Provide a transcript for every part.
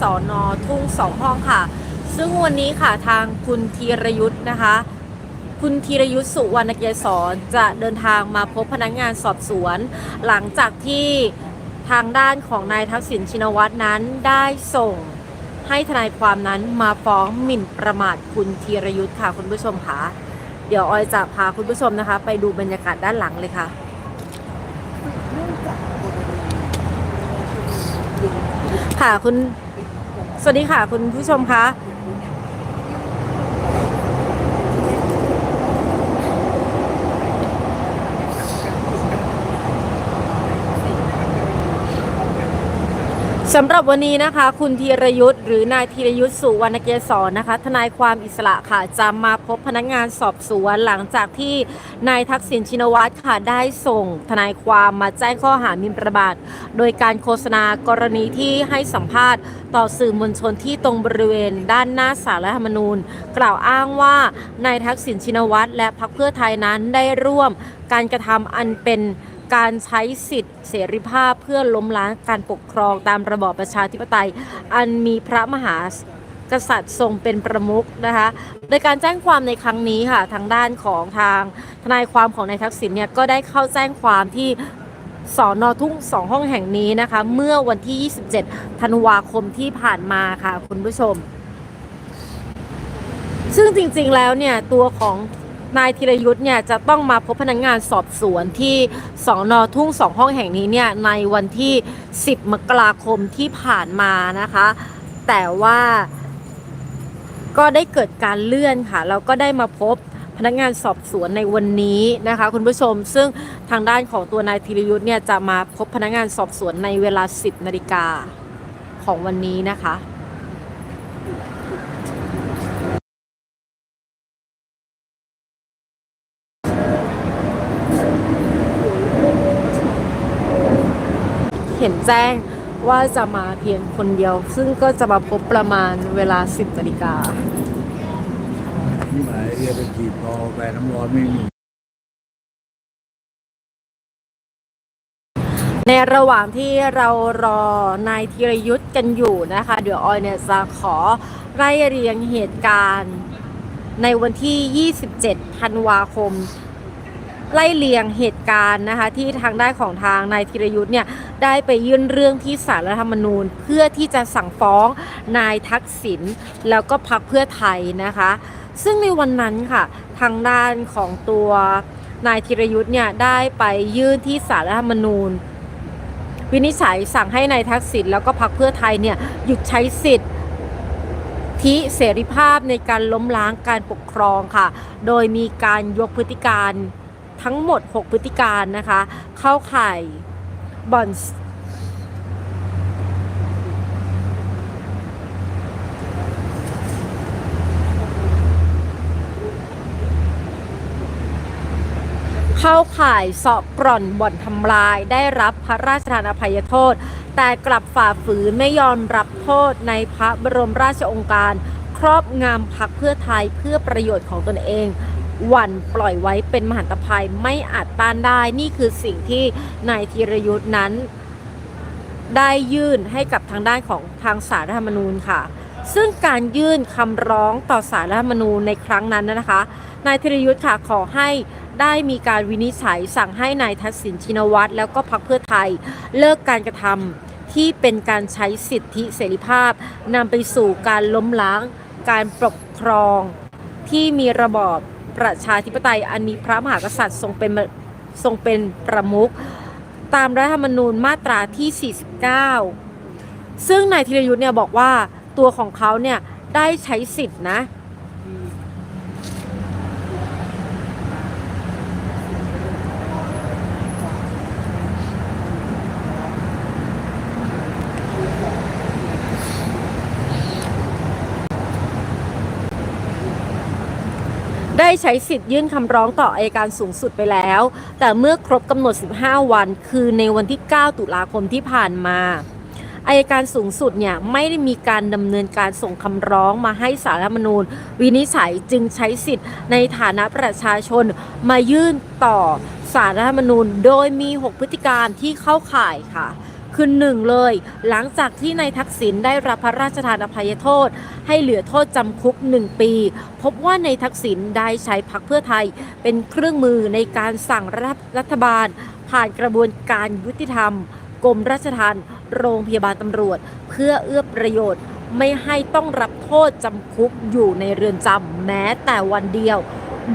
สอนอทุ่งสองห้องค่ะ ซึ่งวันนี้ค่ะทางคุณธีรยุทธ์นะคะ คุณธีรยุทธ์สุวรรณเกษรจะเดินทางมาพบพนักงานสอบสวน หลังจากที่ทางด้านของนายทักษิณชินวัตรนั้นได้ส่งให้ทนายความนั้นมาฟ้องหมิ่นประมาทคุณธีรยุทธ์ค่ะคุณผู้ชมค่ะเดี๋ยวออยจะพาคุณผู้ชมนะคะ ไปดูบรรยากาศด้านหลังเลยค่ะค่ะคุณ สวัสดีค่ะคุณผู้ชมคะ สำหรับวันนี้นะคะ คุณธีรยุทธ์หรือนายธีรยุทธ์สุวรรณเกษรนะคะ ทนายความอิสระค่ะจะมาพบพนักงานสอบสวนหลังจากที่นายทักษิณชินวัตรค่ะได้ส่ง ทนายความมาแจ้งข้อหามินประมาทโดยการโฆษณากรณีที่ให้สัมภาษณ์ ต่อสื่อมวลชนที่ตรงบริเวณ ด้านหน้าสารรัฐธรรมนูญ กล่าวอ้างว่านายทักษิณชินวัตรและพรรคเพื่อไทยนั้นได้ร่วมการกระทำอันเป็น การใช้สิทธิเสรีภาพเพื่อล้มล้างการปกครองตามระบอบประชาธิปไตย อันมีพระมหากษัตริย์ทรงเป็นประมุขนะคะ โดยการแจ้งความในครั้งนี้ค่ะทางด้านของทางทนายความของนายทักษิณเนี่ยก็ได้เข้าแจ้งความที่สอนอทุ่งสองห้องแห่งนี้นะคะ เมื่อวันที่ 27 ธันวาคมที่ผ่านมาค่ะคุณผู้ชม ซึ่งจริงๆแล้วเนี่ยตัวของ นายธีรยุทธ์เนี่ยจะต้องมาพบพนักงงานสอบสวนที่สอนอทุ่งสองห้องแห่งนี้เนี่ยในวันที่ 10 มกราคมที่ผ่านมานะคะ แต่ว่าก็ได้เกิดการเลื่อนค่ะแล้วก็ได้มาพบพนักงานสอบสวนในวันนี้นะคะ คุณผู้ชมซึ่งทางด้านของตัวนายธีรยุทธ์เนี่ยจะมาพบพนักงานสอบสวนในเวลา 10 นาฬิกาของวันนี้นะคะ ห็นแจ้งว่าจะมาเพียงคนเดียว ซึ่งก็จะมาพบประมาณเวลา 10นาฬิกาที่หมายเรียกไปจีบพอแฟน้ำร้อนไม่มีในระหว่างที่เรารอนายธีรยุทธ์กันอยู่นะคะ เดี๋ยวออยเนี่ยจะขอไล่เรียงเหตุการณ์ในวันที่ 27 ธันวาคม ไล่เลียงเหตุการณ์นะคะที่ทางด้านของทางนายธีรยุทธ์เนี่ยได้ไปยื่นเรื่องที่สารรัฐธรรมนูญ เพื่อที่จะสั่งฟ้องนายทักษิณแล้วก็พักเพื่อไทยนะคะ ซึ่งในวันนั้นค่ะทางด้านของตัวนายธีรยุทธ์เนี่ยได้ไปยื่นที่สารรัฐธรรมนูญ วินิจฉัยสั่งให้นายทักษิณแล้วก็พรรคเพื่อไทยเนี่ยหยุดใช้สิทธิ์ที่เสรีภาพในการล้มล้างการปกครองค่ะ โดยมีการยกพฤติการ ทั้งหมด 6 พฤติการนะคะ เข้าข่ายบ่อนเข้าข่ายเสาะกร่อนบ่อนทำลายได้รับพระราชทานอภัยโทษ แต่กลับฝ่าฝืนไม่ยอมรับโทษในพระบรมราชองค์การ ครอบงำพักเพื่อไทยเพื่อประโยชน์ของตนเอง หวั่นปล่อยไว้เป็นมหันตภัยไม่อาจต้านได้ นี่คือสิ่งที่นายธีรยุทธ์นั้น ได้ยื่นให้กับทางด้านของทางสารรัฐธรรมนูญค่ะ ซึ่งการยื่นคำร้องต่อสารรัฐธรรมนูญในครั้งนั้นนะคะ นายธีรยุทธ์ค่ะขอให้ได้มีการวินิจฉัยสั่งให้นายทักษิณชินวัตรแล้วก็พรรคเพื่อไทยเลิกการกระทำที่เป็นการใช้สิทธิเสรีภาพนำไปสู่การล้มล้าง การปกครองที่มีระบอบ ประชาธิปไตยอันมีพระมหากษัตริย์ทรงเป็นทรงเป็นประมุขตามรัฐธรรมนูญมาตราที่ 49 ซึ่งนายธีรยุทธ์เนี่ยบอกว่าตัวของเขาเนี่ยได้ใช้สิทธินะ ใช้สิทธิ์ยื่นคำร้องต่ออายการสูงสุดไปแล้ว แต่เมื่อครบกำหนด 15 วัน คือในวันที่ 9 ตุลาคมที่ผ่านมาอายการสูงสุดเนี่ยไม่ได้มีการดำเนินการส่งคำร้องมาให้สารรัฐมนูญ วินิจฉัยจึงใช้สิทธิ์ในฐานะประชาชนมายื่นต่อสารรัฐมนูญ โดยมี 6 พฤติการที่เข้าข่ายค่ะคือหนึ่งเลย หลังจากที่นายทักษิณได้รับพระราชทานอภัยโทษ ให้เหลือโทษจำคุก 1 ปี พบว่าในทักษิณได้ใช้พักเพื่อไทย เป็นเครื่องมือในการสั่งรัฐรัฐบาล ผ่านกระบวนการยุติธรรมกรมราชทัณฑ์โรงพยาบาลตำรวจ เพื่อเอื้อประโยชน์ ไม่ให้ต้องรับโทษจำคุกอยู่ในเรือนจำแม้แต่วันเดียว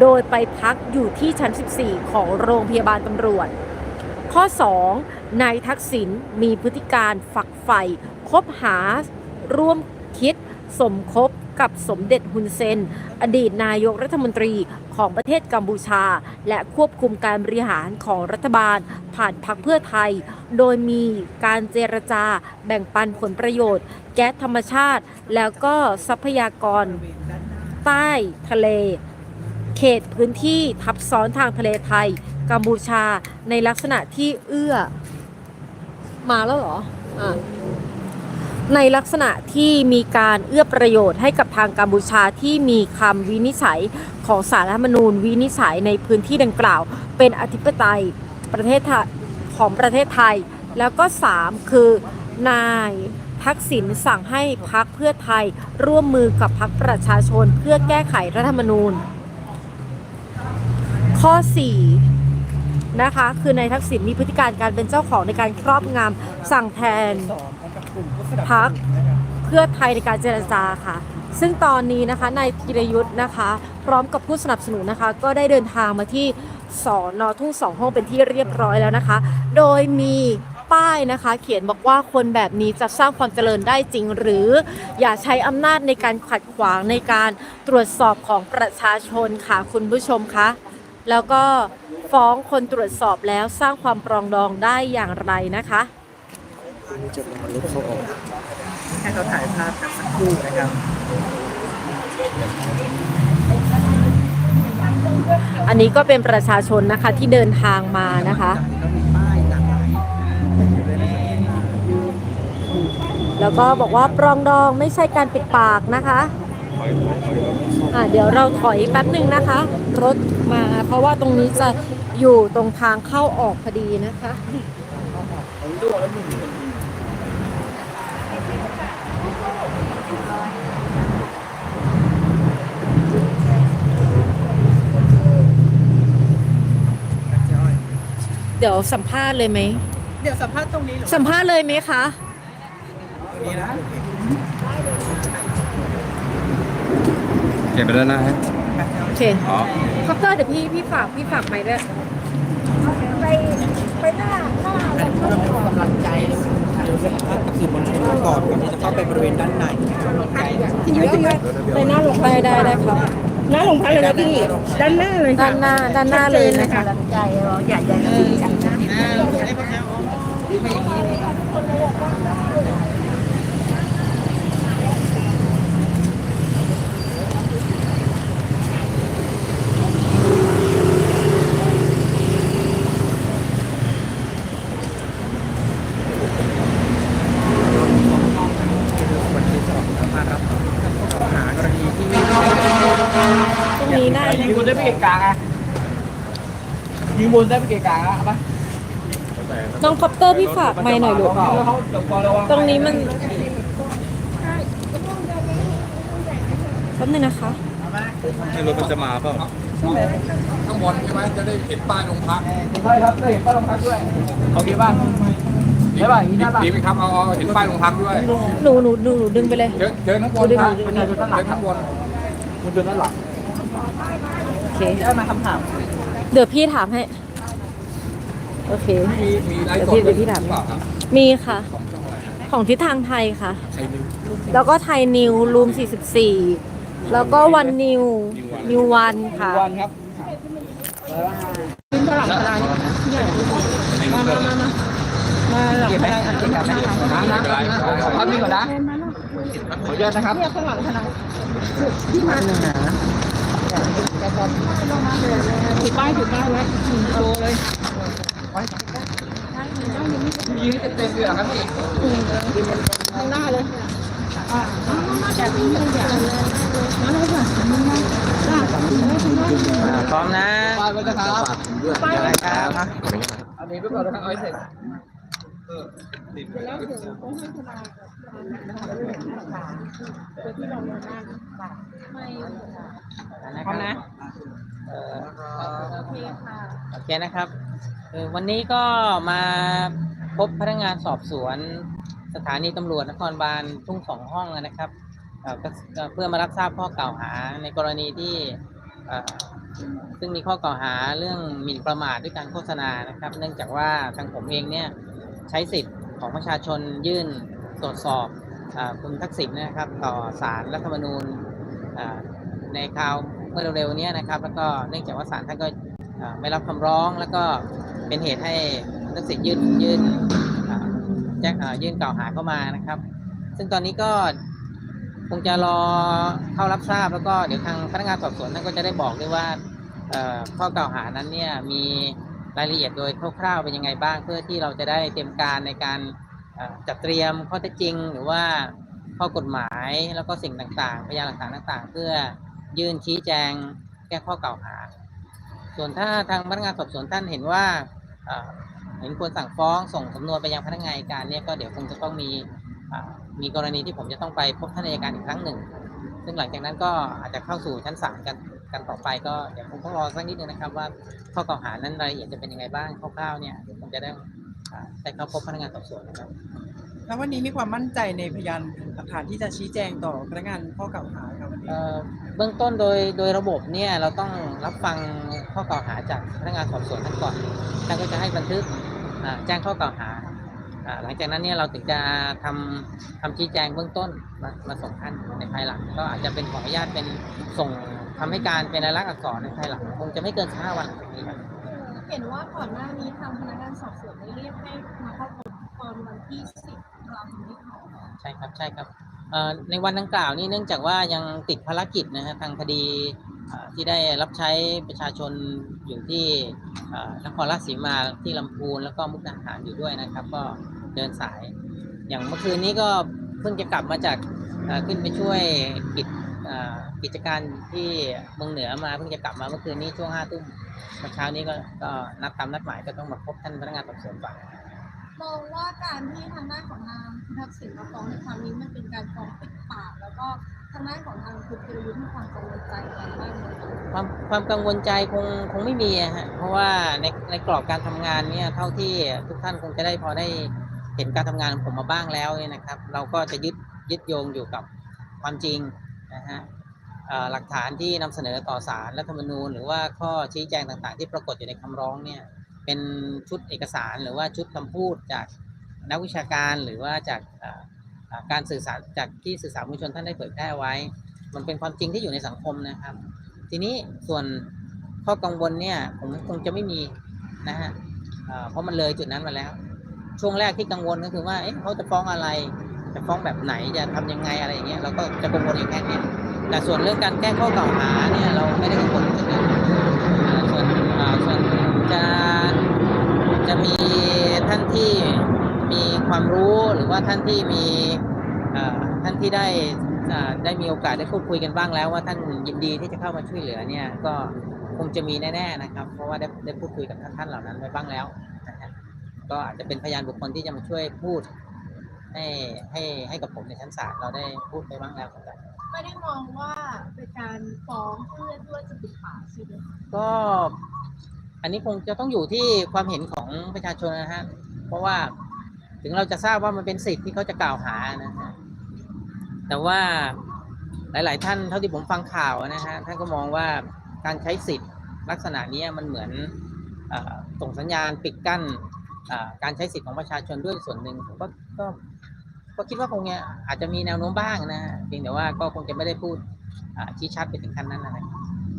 โดยไปพักอยู่ที่ชั้น 14 ของโรงพยาบาลตำรวจ ข้อ 2. นายทักษิณมีพฤติการฝักใฝ่คบหา ร่วมคิด สมคบกับสมเด็จฮุนเซน อดีตนายกรัฐมนตรีของประเทศกัมพูชา และควบคุมการบริหารของรัฐบาล ผ่านพรรคเพื่อไทย โดยมีการเจรจาแบ่งปันผลประโยชน์ แก๊สธรรมชาติ แล้วก็ทรัพยากร ใต้ทะเล เขตพื้นที่ทับซ้อนทางทะเลไทย กัมพูชาในลักษณะที่เอื้อ มาแล้วเหรอ อะ ในลักษณะที่มีการเอื้อประโยชน์ให้กับทางกัมพูชาที่มีคำวินิจฉัยของสารรัฐธรรมนูญวินิจฉัยในพื้นที่ดังกล่าว เป็นอธิปไตยประเทศของประเทศไทย แล้วก็ 3 คือนายทักษิณสั่งให้พักเพื่อไทยร่วมมือกับพักประชาชนเพื่อแก้ไขรัฐธรรมนูญ ข้อ 4 นะคะ คือนายทักษิณมีพฤติการการเป็นเจ้าของในการครอบงำสั่งแทน พักเพื่อไทยในการเจรจาค่ะ ซึ่งตอนนี้นะคะนายธีรยุทธ์นะคะ พร้อมกับผู้สนับสนุนนะคะ ก็ได้เดินทางมาที่สอนอทุ่งสองห้องเป็นที่เรียบร้อยแล้วนะคะ โดยมีป้ายนะคะ เขียนบอกว่าคนแบบนี้จะสร้างความเจริญได้จริง หรืออย่าใช้อำนาจในการขัดขวางในการตรวจสอบของประชาชนค่ะคุณผู้ชมคะ แล้วก็ฟ้องคนตรวจสอบแล้วสร้างความปรองดองได้อย่างไรนะคะ อันนี้จะมาลบเขาออกให้เขาถ่ายภาพกันสักครู่นะครับอันนี้ก็เป็นประชาชนนะคะที่เดินทางมานะคะก็มีป้ายหลากหลายเลยนะครับแล้วก็บอกว่าปรองดองไม่ใช่การปิดปากนะคะอะเดี๋ยวเราถอยแป๊บหนึ่งนะคะ รถมา เพราะว่าตรงนี้จะอยู่ตรงทางเข้าออกพอดีนะคะ เดี๋ยวสัมภาษณ์เลยไหม เดี๋ยวสัมภาษณ์ตรงนี้เหรอสัมภาษณ์เลยไหมคะ นี่นะเก็บไปแล้วนะฮะโอเคอ๋อ คอปเตอร์เดี๋ยวพี่พี่ฝากพี่ฝากไปด้วยไปไปหน้าหน้าอันนี้เพื่อเป็นกำลังใจเดี๋ยวสัมภาษณ์กับสื่อมวลชนก่อนก่อนที่จะเข้าไปบริเวณด้านในไปหน้าลงได้ได้ได้ครับ หน้าโรงพักเลยนะพี่ ด้านหน้าเลยด้าค่ะนหน้าด้านหน้าเลยนะคะใจเราใหญ่ใหญ่กับพี่จังนะวันที่สองมารับข้อหากรณีที่ ตรงนี้ได้ ยิงบน ได้ไปเกะกะอะยิงบนได้ไปเกะกะอะปะน้องคอปเตอร์พี่ฝากไม่หน่อยลูกเขาเดี๋ยวก่อนระวังตรงนี้มันแป๊บนึงนะคะ ให้รถมันจะมาเปล่าข้างบนใช่ไหมจะได้เห็นป้ายโรงพักใช่ครับได้เห็นป้ายรองพักด้วยโอเคป่ะได้ป่ะอย่างนี้ได้ป่ะดีไหมครับเอาเอาเห็นป้ายโรงพักด้วยหนูหนูหนูหนูดึงไปเลยเดินเดินข้างบนครับมันเดินด้านหลัเดิงนข้างบนมันเดินด้านหลังโอ เคได้มาคำถามเดี๋ยวพี่ถามให้ โอเค มีมีไลฟ์สดเดี๋ยวพี่เดี๋ยวพี่ถาม หรือเปล่าครับมีค่ะ ของทิศทางไทยค่ะ ใครนิวแล้วก็ไทยนิวรูม 44 แล้วก็วันนิวนิววันค่ะ วันครับฝรั่งอะไรมามามามามาหลังเก็บไหมอะไรเก็บไหมน้ำน้ำน้ำขอภาพนี้ก่อนนะขออนุญาตนะครับเนี่ยข้างหลังขนาดที่มันหนาถือป้ายถือป้ายไว้หนึ่งโลเลยยืนเต็มๆเลยเหรอครับพี่ข้างหน้าเลยอ่าแต่พี่ยังอยากมาเลยค่ะมาเลยค่ะพร้อมนะป้ายไว้นะครับป้ายไว้ครับอันนี้ไปก่อนนะครับเอาให้เสร็จเสร็จ แล้วเดี๋ยวต้องให้ทนายกับทนายนะคะเรื่องหลักฐานโดยที่เราไม่ได้ไม่พร้อมนะเออโอเคค่ะโอเคนะครับเออวันนี้ก็มาพบพนักงานสอบสวนสถานีตำรวจนครบาลทุ่งสองห้องนะครับเอ่อก็เอ่อเพื่อมารับทราบข้อกล่าวหาในกรณีที่เอ่อซึ่งมีข้อกล่าวหาเรื่องหมิ่นประมาทด้วยการโฆษณานะครับ เนื่องจากว่าทางผมเองเนี่ยใช้สิทธิ์ ของประชาชนยื่นตรวจสอบอคุณทักษิณนะครับ ต่อศาลรัฐธรรมนูญในคราวเมื่อเร็วๆนี้นะครับแล้วก็เนื่องจากว่าศาลท่านก็ไม่รับคำร้องแล้วก็เป็นเหตุให้ทักษิณยื่นยื่นแจ้งยื่นกล่าวหาเข้ามานะครับ ซึ่งตอนนี้ก็คงจะรอเข้ารับทราบแล้วก็เดี๋ยวทางพนักงานสอบสวนท่านก็จะได้บอกด้วยว่าข้อกล่าวหานั้นเนี่ยมี รายละเอียดโดยคร่าวๆเป็นยังไงบ้าง เพื่อที่เราจะได้เตรียมการในการจัดเตรียมข้อเท็จจริง หรือว่าข้อกฎหมายแล้วก็สิ่งต่างๆ พยานหลักฐานต่างๆ เพื่อยื่นชี้แจงแก้ข้อกล่าวหา ส่วนถ้าทางพนักงานสอบสวนท่านเห็นว่าเห็นควรสั่งฟ้องส่งสำนวนไปยังพนักงานอัยการเนี่ยก็เดี๋ยวคงจะต้องมีมีกรณีที่ผมจะต้องไปพบท่านอัยการอีกครั้งหนึ่ง ซึ่งหลังจากนั้นก็อาจจะเข้าสู่ชั้นศาลกัน กันต่อไปก็เดี๋ยวคงต้องรอสักนิดนึงนะครับ ว่าข้อกล่าวหานั้นรายละเอียดจะเป็นยังไงบ้างคร่าวๆเนี่ยเดี๋ยวผมจะได้อ่าได้เข้าพบพนักงานสอบสวนนะครับ แล้ววันนี้มีความมั่นใจในพยานหลักฐานที่จะชี้แจงต่อพนักงานข้อกล่าวหาครับวันนี้เอ่อเบื้องต้นโดยโดยระบบเนี่ยเราต้องรับฟังข้อกล่าวหาจากพนักงานสอบสวนท่านก่อนท่านก็จะให้บันทึกอ่าแจ้งข้อกล่าวหาอ่าหลังจากนั้นเนี่ยเราถึงจะทำทำชี้แจงเบื้องต้นมามาส่งท่านในภายหลัง ก็อาจจะเป็นขออนุญาตเป็นส่ง ทำให้การเป็นลายลักษณ์อักษรในภายหลังคงจะไม่เกิน15วันหลังจากนี้ครับเห็นว่าก่อนหน้านี้ทางพนักงานสอบสวนได้เรียกให้มาเข้าพบตอนวันที่10ตุลาคมที่ผ่านมาใช่ครับใช่ครับเอ่อในวันดังกล่าวนี่เนื่องจากว่ายังติดภารกิจนะฮะทางคดีอ่าที่ได้รับใช้ประชาชนอยู่ที่อ่านครราชสีมาที่ลำพูนแล้วก็มุกดาหารอยู่ด้วยนะครับ ก็เดินสาย อย่างเมื่อคืนนี้ก็เพิ่งจะกลับมาจากอ่าขึ้นไปช่วยกิจอ่า กิจการที่เมืองเหนือมาเพิ่งจะกลับมาเมื่อคืนนี้ช่วงห้าทุ่มเมื่อเช้านี้ก็ก็นัดตามนัดหมายก็ต้องมาพบท่านพนักงานสอบสวนก่อนมองว่าการที่ทางด้านของทางทักษิณมาฟ้องในครั้งนี้มันเป็นการฟ้องปิดปากแล้วก็ทางด้านของทางคุณธีรยุทธ์มีความกังวลใจอะไรบ้างความความกังวลใจคงคงไม่มีฮะเพราะว่าในในกรอบการทำงานเนี่ยเท่าที่ทุกท่านคงจะได้พอได้เห็นการทำงานของผมมาบ้างแล้วเนี่ยนะครับ เราก็จะยึดยึดโยงอยู่กับความจริงนะฮะ หลักฐานที่นำเสนอต่อศาลรัฐธรรมนูญ หรือว่าข้อชี้แจงต่างๆ ที่ปรากฏอยู่ในคำร้องเนี่ยเป็นชุดเอกสารหรือว่าชุดคำพูดจากนักวิชาการหรือว่าจากการสื่อสารจากที่สื่อสารมวลชนท่านได้เผยแพร่ไว้ มันเป็นความจริงที่อยู่ในสังคมนะครับ ทีนี้ส่วนข้อกังวลเนี่ยผมคงจะไม่มีนะฮะเพราะมันเลยจุดนั้นมาแล้ว ช่วงแรกที่กังวลก็คือว่าเอ๊ะเขาจะฟ้องอะไร จะฟ้องแบบไหนจะทำยังไงอะไรอย่างเงี้ยเราก็จะกังวลอยู่แค่นี้ แต่ส่วนเรื่องการแก้ข้อกล่าวหาเนี่ยเราไม่ได้กังวลจุดนี้ส่วนส่วนจะจะมีท่านที่มีความรู้หรือว่าท่านที่มีท่านที่ได้ได้มีโอกาสได้พูดคุยกันบ้างแล้ว ว่าท่านยินดีที่จะเข้ามาช่วยเหลือเนี่ยก็คงจะมีแน่ๆนะครับ เพราะว่าได้ได้พูดคุยกับท่านท่านเหล่านั้นไว้บ้างแล้วนะฮะก็อาจจะเป็นพยานบุคคลที่จะมาช่วยพูดให้ให้ให้กับผมในชั้นศาลเราได้พูดไปบ้างแล้ว ไม่ได้มองว่าเป็นการฟ้องเพื่อด้วยจะปิดปากใช่ไหมก็อันนี้คงจะต้องอยู่ที่ความเห็นของประชาชนนะฮะ เพราะว่าถึงเราจะทราบว่ามันเป็นสิทธิ์ที่เขาจะกล่าวหานะฮะ แต่ว่าหลาย ๆ ท่านเท่าที่ผมฟังข่าวนะฮะท่านก็มองว่าการใช้สิทธิ์ลักษณะนี้มันเหมือนอส่งสัญญาณปิดกั้นการใช้สิทธิ์ของประชาชนด้วยส่วนหนึ่งผมก็ ก็ก็คิดว่าคงเนี่ยอาจจะมีแนวโน้มบ้างนะฮะเพียงแต่ว่าก็คงจะไม่ได้พูดอ่าชี้ชัดไปถึงขั้นนั้นนะครับ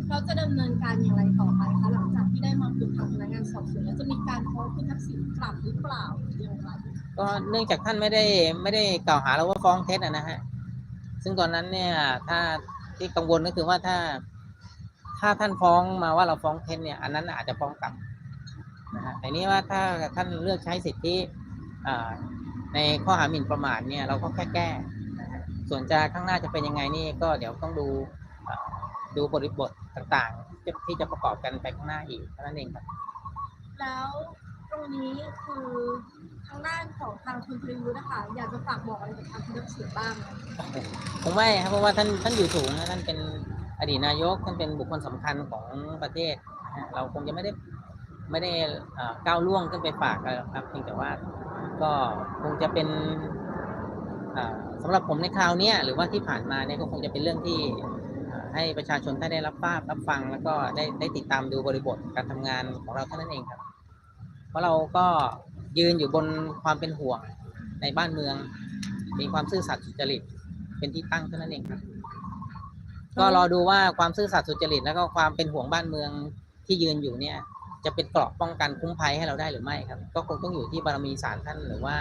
เราจะดำเนินการอย่างไรต่อไปคะหลังจากที่ได้มาคุยทางพนักงานสอบสวนแล้วจะมีการฟ้องคุณทักษิณกลับหรือเปล่าหรืออย่างไรก็เนื่องจากท่านไม่ได้ไม่ได้กล่าวหาเราว่าฟ้องเท็จอะนะฮะซึ่งตอนนั้นเนี่ยถ้าที่กังวลก็คือว่าถ้า ถ้าท่านฟ้องมาว่าเราฟ้องเท็จเนี่ย อันนั้นอาจจะฟ้องกลับนะฮะแต่นี้ว่าถ้าท่านเลือกใช้สิทธิอ่า ในข้อหาหมิ่นประมาทเนี่ยเราก็แค่แก้นะฮะส่วนจะข้างหน้าจะเป็นยังไงนี่ก็เดี๋ยวต้องดูอ่าดูบริบทต่างๆที่ที่จะประกอบกันไปข้างหน้าอีกเท่านั้นเองครับ แล้วตรงนี้คือททางด้านของทางคุณพริยุทธ์นะคะอยากจะฝากบอกอะไรกับทางคุณทักษิณบ้างไหมผมไม่ครับเพราะว่าท่านท่านอยู่สูงนะท่านเป็นอดีตนายกท่านเป็นบุคคลสำคัญของประเทศนะฮะเราคงจะไม่ได้ไม่ได้เอ่อก้าวล่วงขึ้นไปฝากอะไรหรอกครับเพียงแต่ว่า ก็คงจะเป็นสำหรับผมในคราวนี้หรือว่าที่ผ่านมาเนี่ยก็คงจะเป็นเรื่องที่ให้ประชาชนได้รับทราบรับฟัง แล้วก็ได้ได้ติดตามดูบริบทการทำงานของเราเท่านั้นเองครับ เพราะเราก็ยืนอยู่บนความเป็นห่วงในบ้านเมือง มีความซื่อสัตย์สุจริตเป็นที่ตั้งเท่านั้นเองครับ ก็รอดูว่าความซื่อสัตย์สุจริตแล้วก็ความเป็นห่วงบ้านเมืองที่ยืนอยู่เนี่ย จะเป็นเกราะป้องกันคุ้มภัยให้เราได้หรือไม่ครับ ก็คงต้องอยู่ที่บารมีศาลท่านหรือว่า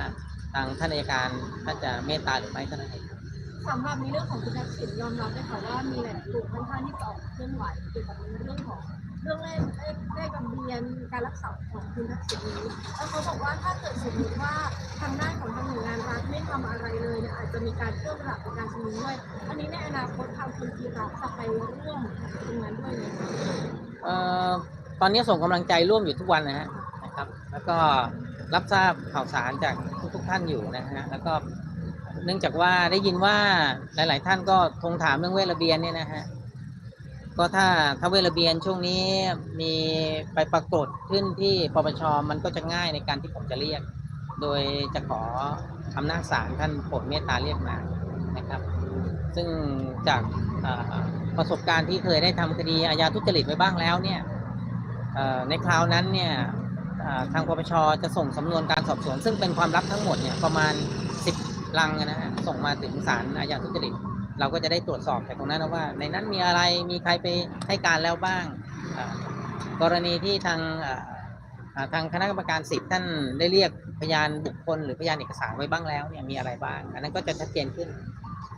ทางท่านอัยการท่านจะเมตตาหรือไม่เท่านั้นเองครับสำหรับในเรื่องของคุณทักษิณยอมรับได้ค่ะว่ามีหลายกลุ่มค่อนข้างที่จะออกเคลื่อนไหวเกี่ยวกับในเรื่องของเรื่องเลขเลขเลขทะเบียนการรักษาของคุณทักษิณนี้แล้วเขาบอกว่าถ้าเกิดสมมติว่าทางด้านของทางหน่วยงานรัฐไม่ทำอะไรเลยเนี่ยอาจจะมีการเพิ่มระดับในการชุมนุมด้วย อันนี้ในอนาคตทางคุณกีรัจะไปร่วมตรงนั้นด้วยไหมคะเอ่อ ตอนนี้ส่งกำลังใจร่วมอยู่ทุกวันนะฮะนะครับ แล้วก็รับทราบข่าวสารจากทุกๆท่านอยู่นะฮะแล้วก็เนื่องจากว่าได้ยินว่าหลาย ๆ ท่านก็ทงถามเรื่องเวระเบียนเนี่ยนะฮะก็ถ้าถ้าเวระเบียนช่วงนี้มีไปปรากฏขึ้นที่ปปชมันก็จะง่ายในการที่ผมจะเรียก โดยจะขออำนาจศาลท่านโปรดเมตตาเรียกมานะครับ ซึ่งจากประสบการณ์ที่เคยได้ทำคดีอาญาทุจริตไว้บ้างแล้วเนี่ย ในคราวนั้นเนี่ยทางปปชจะส่งสำนวนการสอบสวน ซึ่งเป็นความลับทั้งหมดเนี่ยประมาณ 10 ลังนะฮะส่งมาถึงศาลอาญาทุจริตเราก็จะได้ตรวจสอบจากตรงนั้นว่า ในนั้นมีอะไรมีใครไปให้การแล้วบ้าง กรณีที่ทางทางคณะกรรมการสิทธิ์ท่านได้เรียกพยานบุคคลหรือพยานเอกสารไว้บ้างแล้วเนี่ยมีอะไรบ้าง อันนั้นก็จะชัดเจนขึ้น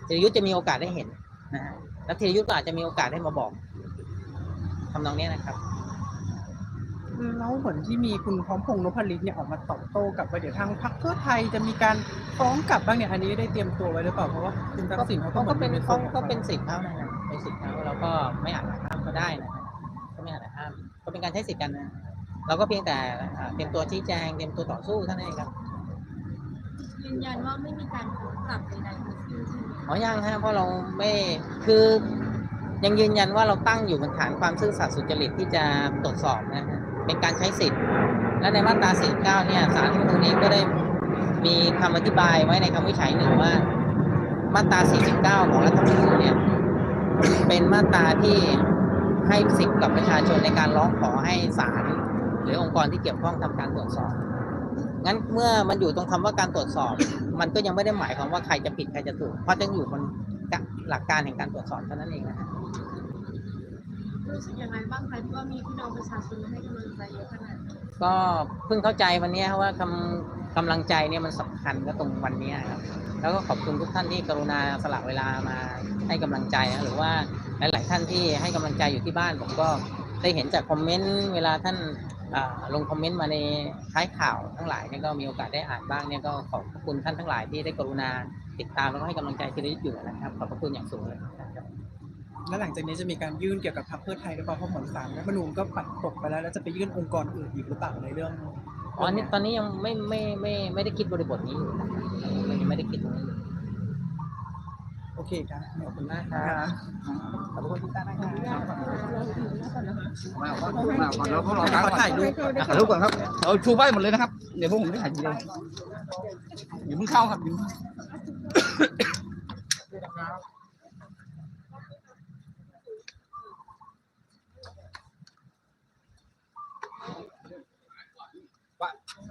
ธีรยุทธ์จะมีโอกาสได้เห็นนะฮะแล้วธีรยุทธ์ก็อาจจะมีโอกาสได้มาบอกทำนองนี้นะครับ แล้วเหมือนที่มีคุณพร้อมพงษ์นพลิตเนี่ยออกมาตอบโต้กับว่าเดี๋ยวทางพรรคเพื่อไทยจะมีการฟ้องกลับบ้างเนี่ยอันนี้ได้เตรียมตัวไว้หรือเปล่าเพราะว่าคุณทักษิณเขาก็เขาเหมืก็อนเป็นในเขาส่วนก็เป็นสิทธิ์เขานะฮะเป็นสิทธิ์เขาเราก็ไม่อาจห้ามก็ได้นะฮะก็ไม่อาจห้ามก็เป็นการใช้สิทธิ์กันนะเราก็เพียงแต่อ่าเตรียมตัวชี้แจงเตรียมตัวต่อสู้เท่านั้นเองครับยืนยันว่าไม่มีการฟ้องกลับใดๆทั้งสิ้นใช่ไหมอ๋อยังฮะเพราะเราไม่คือยังยืนยันว่าเราตั้งอยู่บนฐานความซื่อสัตย์สุจริตที่จะตรวจสอบนะฮะ เป็นการใช้สิทธิ์ และในมาตรา 49 เนี่ยศาลรัฐธรรมนูญเองก็ได้มีคำอธิบายไว้ในคำวิจัยหนึ่งว่า มาตรา 49 ของรัฐธรรมนูญเนี่ยเป็นมาตราที่ให้สิทธิ์กับประชาชนในการร้องขอให้ศาลหรือองค์กรที่เกี่ยวข้องทำการตรวจสอบ งั้นเมื่อมันอยู่ตรงคำว่าการตรวจสอบ มันก็ยังไม่ได้หมายความว่าใครจะผิดใครจะถูก เพราะยังอยู่บนหลักการแห่งการตรวจสอบเท่านั้นเองนะฮะ รู้สึกยังไงบ้างคะที่ว่ามีพี่น้องประชาชนให้กำลังใจเยอะขนาดนี้ก็เพิ่งเข้าใจวันนี้ว่ากำกำลังใจเนี่ยมันสำคัญก็ตรงวันนี้ครับ แล้วก็ขอบคุณทุกท่านที่กรุณาสละเวลามาให้กำลังใจนะหรือว่าหลาย ๆ ท่านที่ให้กำลังใจอยู่ที่บ้านผมก็ได้เห็นจากคอมเมนต์เวลาท่านอ่าลงคอมเมนต์มาในท้ายข่าวทั้งหลายเนี่ยก็มีโอกาสได้อ่านบ้างเนี่ยก็ขอบคุณท่านทั้งหลายที่ได้กรุณาติดตามแล้วก็ให้กำลังใจทีละนิดอยู่นะครับขอบพระคุณอย่างสูงเลยครับ แล้วหลังจากนี้จะมีการยื่นเกี่ยวกับพรรคเพื่อไทยหรือเปล่าเพราะเหมือนศาลรัฐธรรมนูญก็ปัดตกไปแล้วแล้วจะไปยื่นองค์กรอื่นอีกหรือเปล่าในเรื่องอ๋อนี่ตอนนี้ยังไม่ไม่ไม่ไม่ได้คิดบริบทนี้อยู่นะยังไม่ได้คิดตรงนี้อยู่โอเคครับขอบคุณมากครับขอบคุณทุกท่านนะครับมาก่อนมาก่อนแล้วพวกเราขอถ่ายรูปถ่ายรูปก่อนครับเอาชูป้ายหมดเลยนะครับ เดี๋ยวพวกผมจะถ่ายทีเดียวอย่าเพิ่งเข้าครับอย่าเพิ่ง โ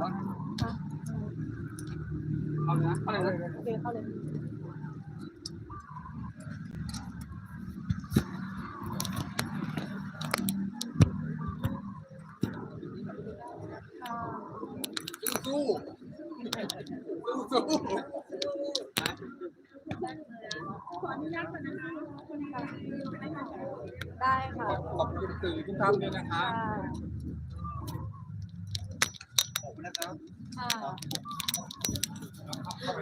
เอาเลยนะเอาเลยนะโอเคเข้าเลยสู้สู้ได้ค่ะขอบคุณสื่อทุกท่านด้วยนะคะ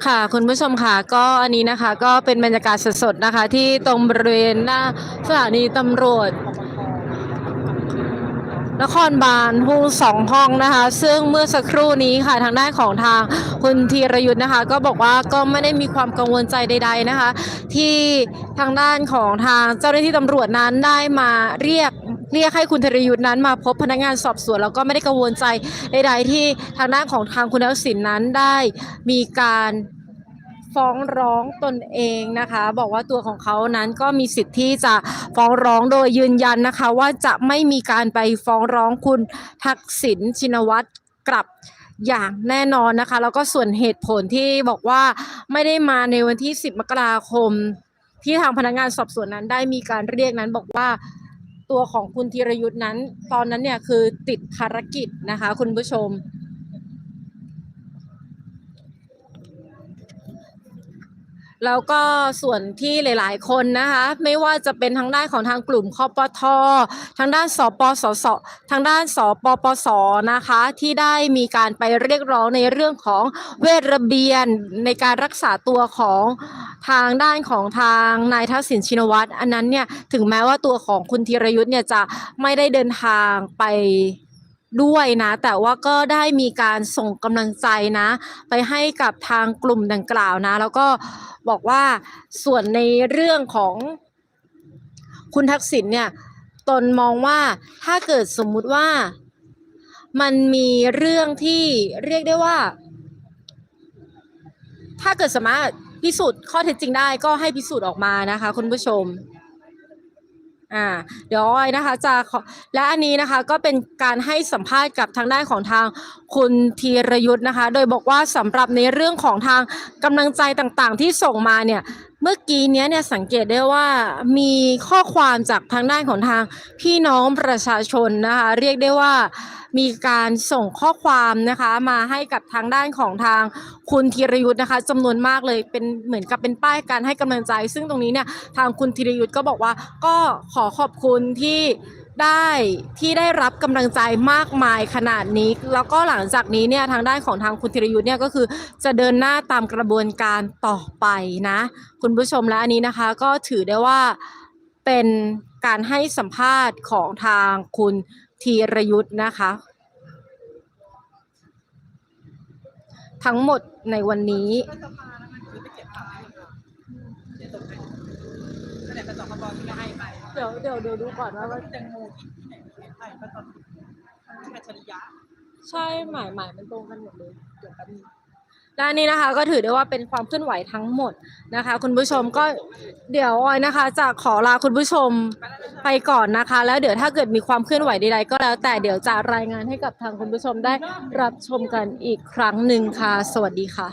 ค่ะคุณผู้ชมค่ะก็อันนี้นะคะก็เป็นบรรยากาศสดๆนะคะ ที่ตรงบริเวณหน้าสถานีตำรวจ นครบาลทุ่งสองห้องนะคะ ซึ่งเมื่อสักครู่นี้ค่ะทางด้านของทางคุณธีรยุทธ์นะคะ ก็บอกว่าก็ไม่ได้มีความกังวลใจใด ๆนะคะ ที่ทางด้านของทางเจ้าหน้าที่ตำรวจนั้นได้มาเรียก เรียกให้คุณธรยุทธ์นั้นมาพบพนักงานสอบสวนแล้วก็ไม่ได้กังวลใจใดๆที่ทางด้านของทางคุณทักษิณนั้นได้มีการฟ้องร้องตนเองนะคะ บอกว่าตัวของเขานั้นก็มีสิทธิ์ที่จะฟ้องร้องโดยยืนยันนะคะ ว่าจะไม่มีการไปฟ้องร้องคุณทักษิณชินวัตรกลับอย่างแน่นอนนะคะ แล้วก็ส่วนเหตุผลที่บอกว่าไม่ได้มาในวันที่ 10 มกราคม ที่ทางพนักงานสอบสวนนั้นได้มีการเรียกนั้นบอกว่า ตัวของคุณธีรยุทธ์นั้น ตอนนั้นเนี่ยคือติดภารกิจนะคะ คุณผู้ชม แล้วก็ส่วนที่หลาย ๆ คนนะคะไม่ว่าจะเป็นทางด้านของทางกลุ่มคอปททางด้านสปสสทางด้านสปปสนะคะที่ได้มีการไปเรียกร้องในเรื่องของเวทระเบียนในการรักษาตัวของทางด้านของทางนายทักษิณชินวัตรอันนั้นเนี่ยถึงแม้ว่าตัวของคุณธีรยุทธ์เนี่ยจะไม่ได้เดินทางไป ด้วยนะ แต่ว่าก็ได้มีการส่งกำลังใจนะ ไปให้กับทางกลุ่มดังกล่าวนะ แล้วก็บอกว่าส่วนในเรื่องของคุณทักษิณเนี่ยตนมองว่าถ้าเกิดสมมุติว่ามันมีเรื่องที่เรียกได้ว่า ถ้าเกิดสามารถพิสูจน์ข้อเท็จจริงได้ก็ให้พิสูจน์ออกมานะคะ คุณผู้ชม อ่าเดี๋ยวอ้อยนะคะจะขอและอันนี้นะคะก็เป็นการให้สัมภาษณ์กับทางด้านของทางคุณธีรยุทธ์นะคะ โดยบอกว่าสำหรับในเรื่องของทางกำลังใจต่างๆ ที่ส่งมาเนี่ย เมื่อกี้เนี้ยเนี่ยสังเกตได้ว่ามีข้อความจากทางด้านของทางพี่น้องประชาชนนะคะเรียกได้ว่ามีการส่งข้อความนะคะมาให้กับทางด้านของทางคุณธีรยุทธ์นะคะจำนวนมากเลยเป็นเหมือนกับเป็นป้ายการให้กำลังใจ ซึ่งตรงนี้เนี่ยทางคุณธีรยุทธ์ก็บอกว่าก็ขอขอบคุณที่ ได้ที่ได้รับกำลังใจมากมายขนาดนี้ แล้วก็หลังจากนี้เนี่ยทางด้านของทางคุณธีรยุทธ์เนี่ยก็คือจะเดินหน้าตามกระบวนการต่อไปนะ คุณผู้ชมและอันนี้นะคะ ก็ถือได้ว่าเป็นการให้สัมภาษณ์ของทางคุณธีรยุทธ์นะคะ ทั้งหมดในวันนี้รัฐสภานะไปเก็บข่าวให้ค่ะเดี๋ยวตกไปก็ไหนที่ให้ไดี๋ยวเดี๋ยวเดี๋ยวดูก่อนว่าว่าแตงโมที่ไหนไหนไปตอนที่อัจฉริยะใช่หมายหมายมันตรงกันหมดเลยเดี๋ยวแป๊บนึงและนนี้นะคะก็ถือได้ว่าเป็นความเคลื่อนไหวทั้งหมดนะคะ คุณผู้ชมก็เดี๋ยวออยนะคะ จะขอลาคุณผู้ชมไปก่อนนะคะ แล้วเดี๋ยวถ้าเกิดมีความเคลื่อนไหวใดๆก็แล้ว แต่เดี๋ยวจะรายงานให้กับทางคุณผู้ชมได้รับชมกันอีกครั้งหนึ่งค่ะ สวัสดีค่ะ